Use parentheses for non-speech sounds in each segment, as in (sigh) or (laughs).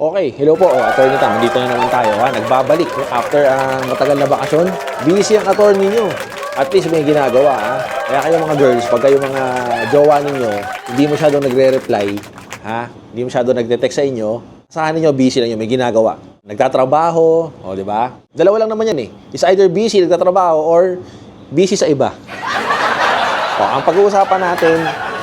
Okay, hello po. Oh, attorney Tam, dito na naman tayo. Ha? Nagbabalik after ang matagal na bakasyon. Busy ang attorney nyo. At least may ginagawa. Ha? Kaya kayo mga girls, pag kayo mga jowa ninyo, hindi masyadong nagre-reply, ha? hindi masyadong nagte-text sa inyo, saan ninyo busy lang yun, may ginagawa. Nagtatrabaho, o di ba? Dalawa lang naman yan eh. It's either busy, nagtatrabaho, or busy sa iba. (laughs) O, ang pag-uusapan natin,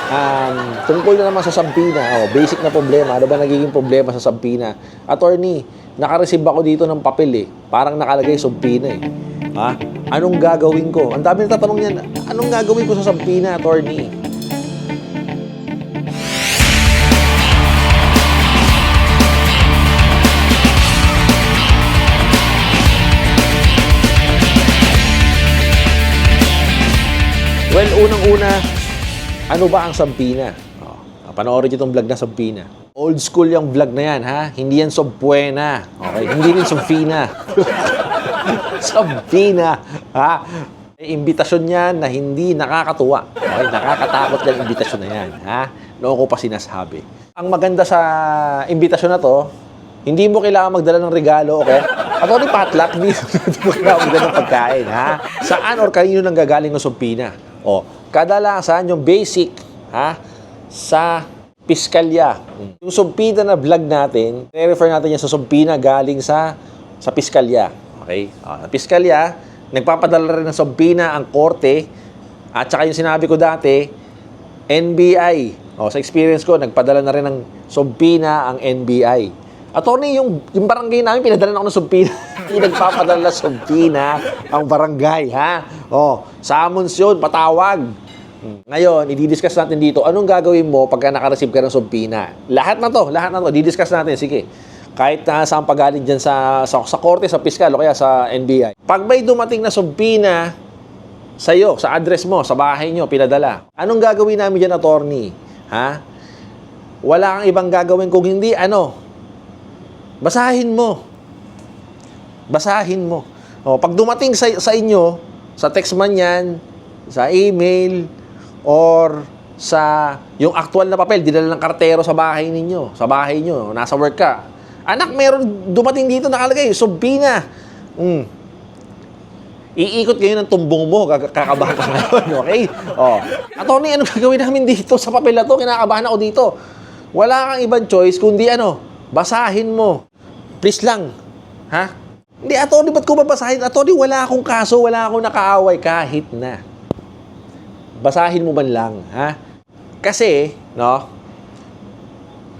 um, tungkol na naman sa Sampina. O, basic na problema. Ano ba nagiging problema sa Sampina? Attorney, nakareceive ako dito ng papel eh. Parang nakalagay Sampina eh. Ha? Anong gagawin ko? Ang dami nagtatanong yan. Anong gagawin ko sa Sampina, attorney? Well, unang-una, ano ba ang Sampina? Oh, panoorin niyo itong vlog na Sampina. Old school yung vlog na yan, ha? Hindi yan Sobbuena. Okay? Hindi rin Sobfina. (laughs) Sampina. Ha? May imbitasyon niyan na hindi nakakatuwa. Okay? Nakakatakot yung imbitasyon na yan. Ha? Noon ko pa sinasabi. Ang maganda sa imbitasyon na to, hindi mo kailangan magdala ng regalo, okay? At ni potluck, hindi, hindi mo kailangan magdala ng pagkain, ha? Saan or kanino nang gagaling ng sumpina? O, kadalasan yung basic, ha? Sa piskalya. Yung sumpina na vlog natin, refer natin yan sa sumpina galing sa sa piskalya. Okay? Sa piskalya, nagpapadala rin ng sumpina ang korte at saka yung sinabi ko dati, NBI. O, sa experience ko, nagpadala na rin ng sumpina ang NBI. Attorney, yung, yung barangay namin, pinadala na ako ng sumpina. (laughs) Hindi nagpapadala sumpina ang barangay, ha? O, summons yun, patawag. Ngayon, i-discuss natin dito, anong gagawin mo pagka nakareceive ka ng sumpina? Lahat na to, lahat na to, i-discuss natin, sige. Kahit na saan pagaling dyan sa, sa, sa korte, sa piskal, o kaya sa NBI. Pag may dumating na sumpina, sa'yo, sa address mo, sa bahay nyo, pinadala. Anong gagawin namin dyan, attorney? Ha? Wala kang ibang gagawin kung hindi, ano? Basahin mo. Basahin mo. O, pag dumating sa, sa inyo, sa text man yan, sa email, or sa yung actual na papel, dinala ng kartero sa bahay ninyo, sa bahay nyo, nasa work ka. Anak, meron dumating dito nakalagay, subpina. Mm. Iikot kayo ng tumbong mo, kak- kakabahan ka ngayon, (laughs) okay? Oh. Attorney, ano gagawin namin dito sa papel na to? Kinakabahan ako dito. Wala kang ibang choice kundi ano, basahin mo. Please lang. Ha? Hindi, attorney, ba't ko babasahin? Attorney, wala akong kaso, wala akong nakaaway kahit na. Basahin mo man lang, ha? Kasi, no,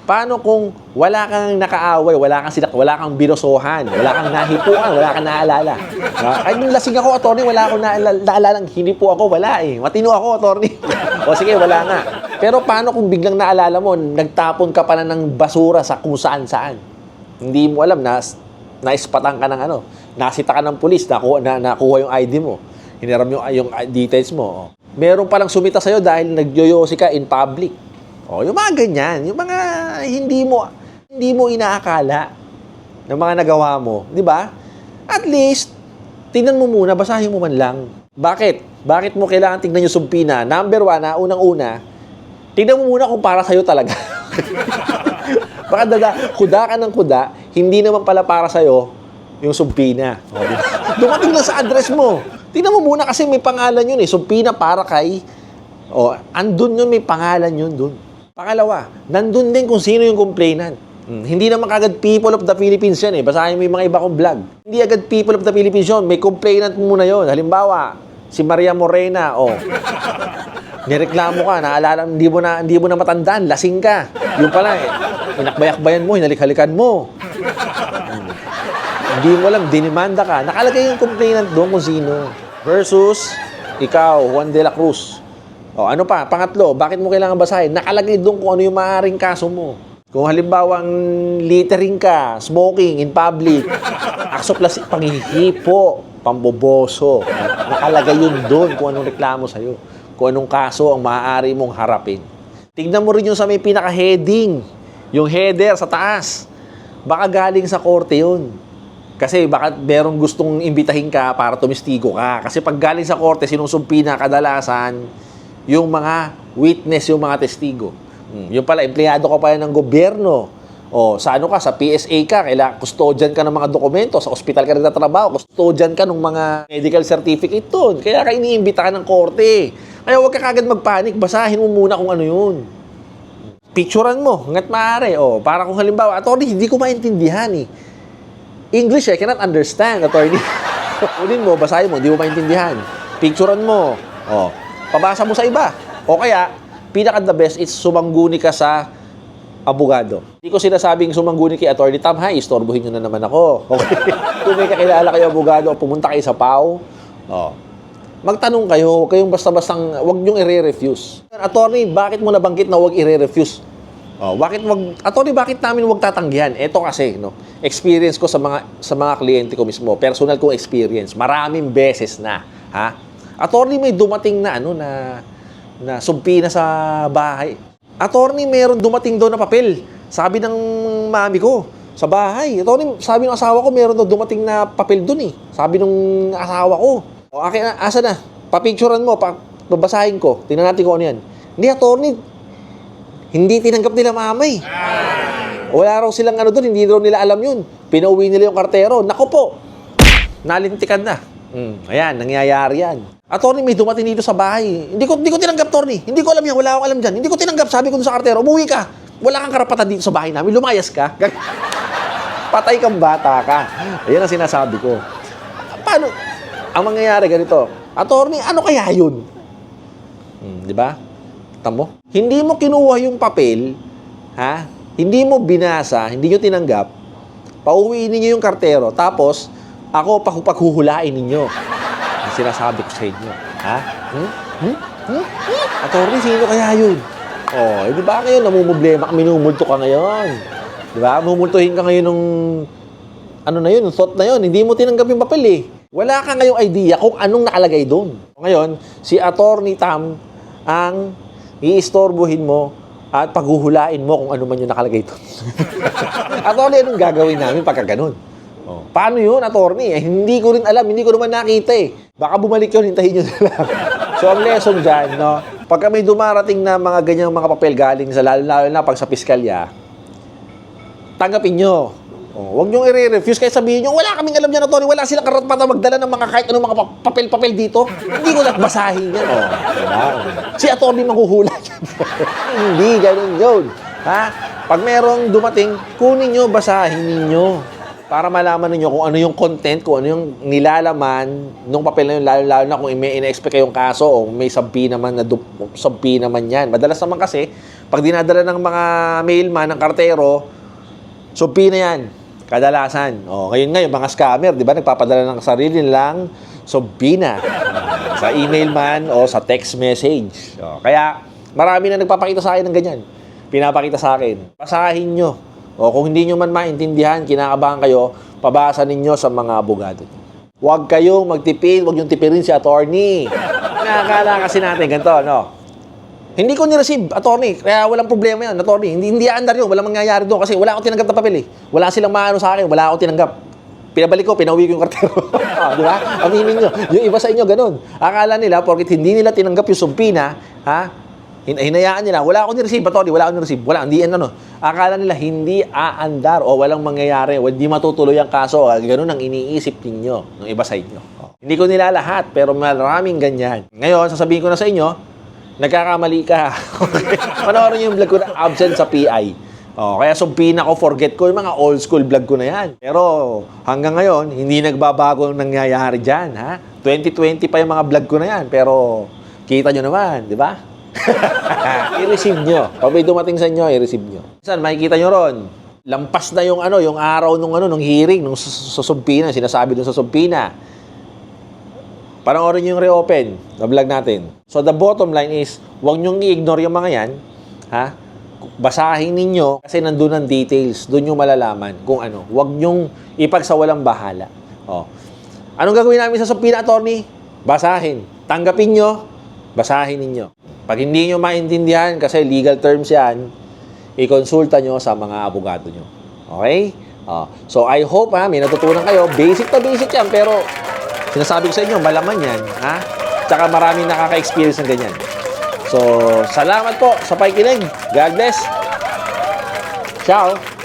paano kung wala kang nakaaway, wala kang sinak, wala kang binusohan, wala kang nahipuan, wala kang naalala. No? Ay, nung lasing ako, attorney, wala akong naalala, naalala hindi po ako, wala eh. Matino ako, attorney. o sige, wala nga. Pero paano kung biglang naalala mo, nagtapon ka pa na ng basura sa kung saan-saan? Hindi mo alam na naispatan ka ng ano, nasita ka ng pulis, nakuha, na, nakuha yung ID mo, hiniram yung, yung details mo. Meron palang sumita sa'yo dahil nagyoyosi ka in public. O, yung mga ganyan, yung mga hindi mo, hindi mo inaakala ng mga nagawa mo, di ba? At least, tingnan mo muna, basahin mo man lang. Bakit? Bakit mo kailangan tingnan yung sumpina? Number one, na unang-una, tingnan mo muna kung para sa'yo talaga. (laughs) Baka dada, kuda ka ng kuda, hindi naman pala para sa'yo yung sumpina. Dumating lang sa address mo. Tingnan mo muna kasi may pangalan yun eh. Sumpina para kay... O, andun yun, may pangalan yun dun. Pangalawa, nandun din kung sino yung complainant. Hmm, hindi naman kagad people of the Philippines yan eh. Basahin mo yung mga iba kong vlog. Hindi agad people of the Philippines yun. May complainant muna yun. Halimbawa, si Maria Morena, o, nireklamo ka, naalala, hindi mo na, hindi mo na matandaan, lasing ka. Yung pala eh, inakbayakbayan mo, hinalik-halikan mo. Hmm. Hindi mo alam, dinimanda ka. Nakalagay yung complainant doon kung sino. Versus, ikaw, Juan de la Cruz. O, ano pa? Pangatlo, bakit mo kailangan basahin? Nakalagay doon kung ano yung maaaring kaso mo. Kung halimbawa, littering ka, smoking in public, acts of panghihipo, pamboboso. Nakalagay yun doon kung anong reklamo sa'yo. Kung anong kaso ang maaari mong harapin. Tingnan mo rin yung sa may pinaka-heading. Yung header sa taas. Baka galing sa korte yun. Kasi baka merong gustong imbitahin ka para tumistigo ka. Kasi pag galing sa korte, sinusumpi na kadalasan yung mga witness, yung mga testigo. Hmm, Yung pala, empleyado ka pa yan ng gobyerno. O, sa ano ka, sa PSA ka, kailangan custodian ka ng mga dokumento, sa ospital ka nagtatrabaho, custodian ka ng mga medical certificate doon. Kaya ka iniimbita ka ng korte. Kaya huwag ka kagad magpanik, basahin mo muna kung ano yun. Picturean mo, hanggat maaari. O, para kung halimbawa, attorney, hindi ko maintindihan eh. English, I cannot understand, attorney. (laughs) Kunin mo, basahin mo, hindi mo maintindihan. Picturean mo. O, pabasa mo sa iba. O kaya, pinaka the best is sumangguni ka sa abogado. Hindi ko sinasabing sumangguni kay Attorney Tam, ha, istorbohin nyo na naman ako. Okay? (laughs) Kung may kakilala kayo abogado, pumunta kayo sa PAO, oh, magtanong kayo, huwag kayong basta-bastang, huwag nyong i-refuse. Attorney, bakit mo nabanggit na huwag i-refuse? Oh, bakit wag attorney bakit namin wag tatanggihan? Ito kasi no, experience ko sa mga sa mga kliyente ko mismo, personal kong experience, maraming beses na, ha? Attorney may dumating na ano na na sumpi na sa bahay. Attorney, meron dumating daw na papel. Sabi ng mami ko sa bahay. Attorney, sabi ng asawa ko meron daw dumating na papel dun eh. Sabi ng asawa ko. O akin, asa na? Papicturean mo, pa, babasahin ko. Tingnan natin kung ano yan. Hindi, attorney, hindi tinanggap nila mama eh. Wala raw silang ano doon, hindi raw nila alam yun. Pinauwi nila yung kartero. Nako po, nalintikan na. Mm, ayan, nangyayari yan. Attorney, may dumating dito sa bahay. Hindi ko, hindi ko tinanggap, attorney. Hindi ko alam yan, wala akong alam dyan. Hindi ko tinanggap, sabi ko sa kartero, umuwi ka. Wala kang karapatan dito sa bahay namin, lumayas ka. (laughs) Patay kang bata ka. Ayan ang sinasabi ko. Paano? Ang mangyayari ganito, attorney, ano kaya yun? Hmm, di ba? Tamo? Hindi mo kinuha yung papel, ha? Hindi mo binasa, hindi nyo tinanggap, pauwiin ninyo yung kartero, tapos ako paghuhulain ninyo. Ang sinasabi ko sa inyo. Ha? Hmm? Hmm? Hmm? Hmm? Sino kaya yun? Oh, eh, di ba ngayon, namumblema ka, minumulto ka ngayon. Di ba? Mumultuhin ka ngayon nung ano na yun, thought na yun, hindi mo tinanggap yung papel eh. Wala ka ngayong idea kung anong nakalagay doon. Ngayon, si Attorney Tam ang iistorbohin mo at paghuhulain mo kung ano man yung nakalagay doon. (laughs) attorney, anong gagawin namin pagka ganun? Oh. Paano yun, attorney? Eh, hindi ko rin alam, hindi ko naman nakita eh. Baka bumalik yun, hintayin nyo (laughs) na lang. so, ang lesson dyan, no? Pagka may dumarating na mga ganyang mga papel galing sa lalo-lalo na pag sa piskalya, tanggapin nyo. Oh, huwag nyo i-refuse kahit sabihin nyo, wala kaming alam dyan, Tony. Wala silang karapatan magdala ng mga kahit anong mga pa- papel-papel dito. Hindi ko lang basahin yan. Oh, diba? Si attorney manghuhula yan. (laughs) Hindi, ganun yun. Ha? Pag merong dumating, kunin nyo, basahin ninyo. Para malaman ninyo kung ano yung content, kung ano yung nilalaman nung papel na yun, lalo-lalo na kung may ina-expect kayong kaso o may sabbi naman na sabbi naman yan. Madalas naman kasi, pag dinadala ng mga mailman, ng kartero, Subpi na yan. Kadalasan. O, ngayon ngayon, mga scammer, di ba, nagpapadala ng sarili nilang subpina. sa email man o sa text message. O, kaya, marami na nagpapakita sa akin ng ganyan. Pinapakita sa akin. Basahin nyo. O kung hindi nyo man maintindihan, kinakabahan kayo, pabasa ninyo sa mga abogado. Huwag kayong magtipid, huwag yung tipirin si attorney. Nakakala kasi natin, ganito, no? Hindi ko ni-receive, attorney. Kaya walang problema yan, attorney. Hindi, hindi andar yun. Walang mangyayari doon kasi wala akong tinanggap na papel eh. Wala silang maano sa akin. Wala akong tinanggap. Pinabalik ko, pinauwi ko yung kartero. (laughs) Ah, di ba? Aminin nyo. Yung iba sa inyo, ganun. Akala nila, porkit hindi nila tinanggap yung sumpina, ha? Hin- Hinayaan nila, wala akong ni-receive, attorney. Wala akong ni-receive. Wala, hindi ano. Akala nila, hindi aandar o walang mangyayari. Hindi matutuloy ang kaso. Ganun ang iniisip ninyo ng iba sa inyo. Hindi ko nila lahat, pero maraming ganyan. Ngayon, sasabihin ko na sa inyo, nagkakamali ka. (laughs) Panoorin niyo yung vlog ko na absent sa PI. Oh, kaya sumpina ko, forget ko yung mga old school vlog ko na yan. Pero hanggang ngayon, hindi nagbabago ang nangyayari dyan. Ha? 2020 pa yung mga vlog ko na yan. Pero kita nyo naman, di ba? I-receive nyo. Pag may dumating sa inyo, i-receive nyo. Saan, makikita nyo ron. Lampas na yung ano, yung araw nung ano, nung hearing, nung sa sumpina, sinasabi dun sa sumpina. Panoorin nyo yung reopen na vlog natin. So the bottom line is, huwag nyo i-ignore yung mga yan. Ha? Basahin ninyo kasi nandun ang details. Doon yung malalaman kung ano. Huwag nyo ipagsawalang bahala. Oh. Anong gagawin namin sa Supina Attorney? Basahin. Tanggapin nyo, basahin ninyo. Pag hindi nyo maintindihan, kasi legal terms yan, i-consulta nyo sa mga abogado nyo. Okay? Oh. So I hope ha, may natutunan kayo. Basic na basic yan, pero sinasabi ko sa inyo, malaman yan. Ha? Tsaka maraming nakaka-experience ng ganyan. So, salamat po sa pakikinig. God bless. Ciao.